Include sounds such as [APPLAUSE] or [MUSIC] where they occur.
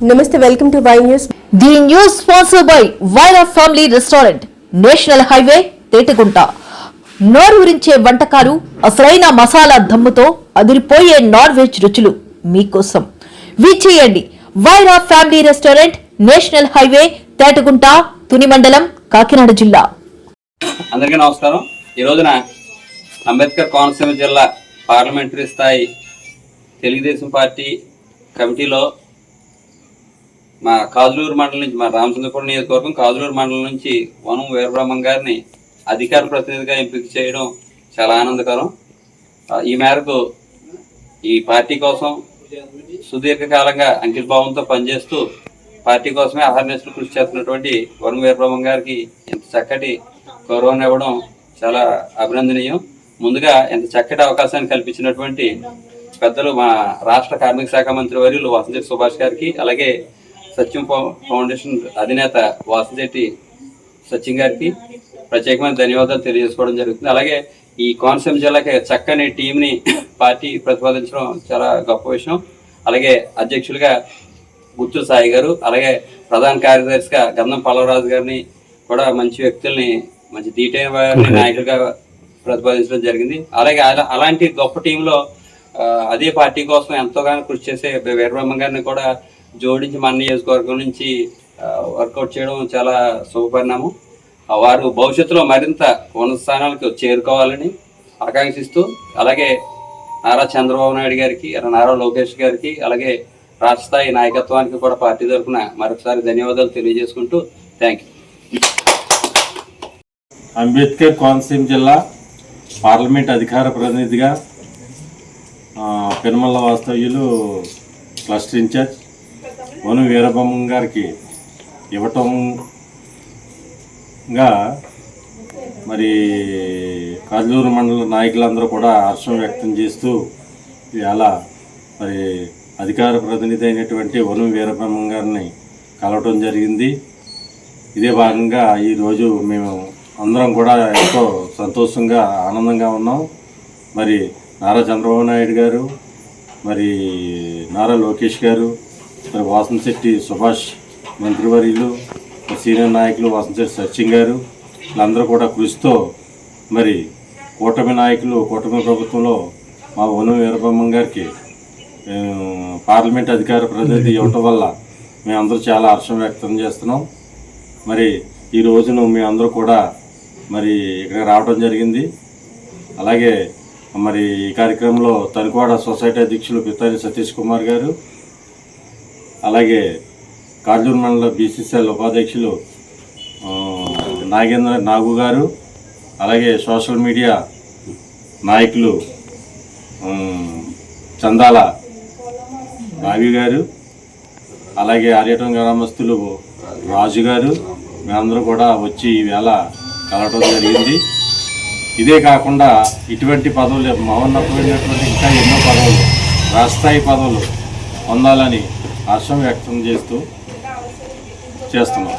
నమస్తే welcome to Y news. The news sponsor by Wyra family restaurant national highway Tetagunta. నోరూరించే వంటకాలు అసలైన మసాలా దమ్ముతో అదిరిపోయే నాన్ వెజ్ రుచులు మీకోసం. విచ్చేయండి Vyra family restaurant national highway Tetagunta Tuni మండలం కాకినాడ జిల్లా. అందరికీ నమస్కారం. ఈ రోజున అంబేద్కర్ కోనసీమ జిల్లా పార్లమెంటరీ స్థాయి తెలుగుదేశం పార్టీ కమిటీలో మా కాజులూరు మండలం నుంచి మా రామచంద్రపురం నియోజకవర్గం కాజులూరు మండలం నుంచి వనం వీరబ్రహ్మం గారిని అధికార ప్రతినిధిగా ఎంపిక చేయడం చాలా ఆనందకరం. ఈ మేరకు ఈ పార్టీ కోసం సుదీర్ఘకాలంగా అంకిత భావంతో పనిచేస్తూ పార్టీ కోసమే అహర్నిశలు కృషి చేస్తున్నటువంటి వరుణ్ వీరబ్రహ్మం గారికి ఇంత చక్కటి గౌరవాన్ని ఇవ్వడం చాలా అభినందనీయం. ముందుగా ఇంత చక్కటి అవకాశాన్ని కల్పించినటువంటి పెద్దలు మా రాష్ట్ర కార్మిక శాఖ మంత్రి వర్యులు వసంత సుభాష్ గారికి అలాగే సత్యం ఫౌండేషన్ అధినేత వాసంశెట్టి సచిన్ గారికి ప్రత్యేకమైన ధన్యవాదాలు తెలియజేసుకోవడం జరుగుతుంది. అలాగే ఈ కోనసీమ జిల్లాకి చక్కని టీంని [COUGHS] పార్టీ ప్రతిపాదించడం చాలా గొప్ప విషయం. అలాగే అధ్యక్షులుగా గుత్తు సాయి గారు అలాగే ప్రధాన కార్యదర్శిగా గంధం పల్లవరాజు గారిని కూడా మంచి వ్యక్తుల్ని మంచి దీటైన వారిని నాయకులుగా ప్రతిపాదించడం జరిగింది. అలాగే అలా- అలాంటి గొప్ప టీంలో అదే పార్టీ కోసం ఎంతోగానో కృషి చేసే వీరబ్రహ్మ గారిని కూడా జోడించి మన నియోజకవర్గం నుంచి వర్కౌట్ చేయడం చాలా శుభపరిణామం. వారు భవిష్యత్తులో మరింత ఉన్నత స్థానాలకు చేరుకోవాలని ఆకాంక్షిస్తూ అలాగే నారా చంద్రబాబు నాయుడు గారికి నారా లోకేష్ గారికి అలాగే రాష్ట్ర స్థాయి నాయకత్వానికి కూడా పార్టీ తరఫున మరొకసారి ధన్యవాదాలు తెలియజేసుకుంటూ థ్యాంక్ యూ. అంబేద్కర్ కోనసీమ జిల్లా పార్లమెంట్ అధికార ప్రతినిధిగా పెనుమల్ల వాస్తవ్యులు క్లస్టర్ ఇన్ఛార్జ్ వను వీరబ్రహ్మం గారికి ఇవ్వటంగా మరి కాజూరు మండల నాయకులందరూ కూడా హర్షం వ్యక్తం చేస్తూ ఇవాళ మరి అధికార ప్రతినిధి అయినటువంటి వను వీరబ్రహ్మం గారిని కలవటం జరిగింది. ఇదే భాగంగా ఈరోజు మేము అందరం కూడా ఎంతో సంతోషంగా ఆనందంగా ఉన్నాం. మరి నారా చంద్రబాబు నాయుడు గారు మరి నారా లోకేష్ గారు మరి వాసంశెట్టి సుభాష్ మంత్రివర్యులు సీనియర్ నాయకులు వాసంశెట్టి సచిన్ గారు వీళ్ళందరూ కూడా కృషితో మరి కూటమి నాయకులు కూటమి ప్రభుత్వంలో మా వను వీరబ్రహ్మం గారికి పార్లమెంట్ అధికార ప్రతినిధి ఇవ్వటం వల్ల మేమందరూ చాలా హర్షం వ్యక్తం చేస్తున్నాం. మరి ఈ రోజును మేమందరూ కూడా మరి ఇక్కడ రావడం జరిగింది. అలాగే మరి ఈ కార్యక్రమంలో తనుకోడ సొసైటీ అధ్యక్షులు పితాని సతీష్ కుమార్ గారు అలాగే కార్జూర్ మండల బీసీసీఎల్ ఉపాధ్యక్షులు నాగేంద్ర నాగు గారు అలాగే సోషల్ మీడియా నాయకులు చందాల నాగి గారు అలాగే ఆర్యటం గ్రామస్తులు రాజు గారు మేమందరూ కూడా వచ్చి ఈవేళ కలవటం జరిగింది. ఇదే కాకుండా ఇటువంటి పదవులు మహోన్నతమైనటువంటి ఇంకా ఎన్నో పదవులు రాష్ట్రాయి పదవులు పొందాలని హర్షం వ్యక్తం చేస్తూ చేస్తున్నాం.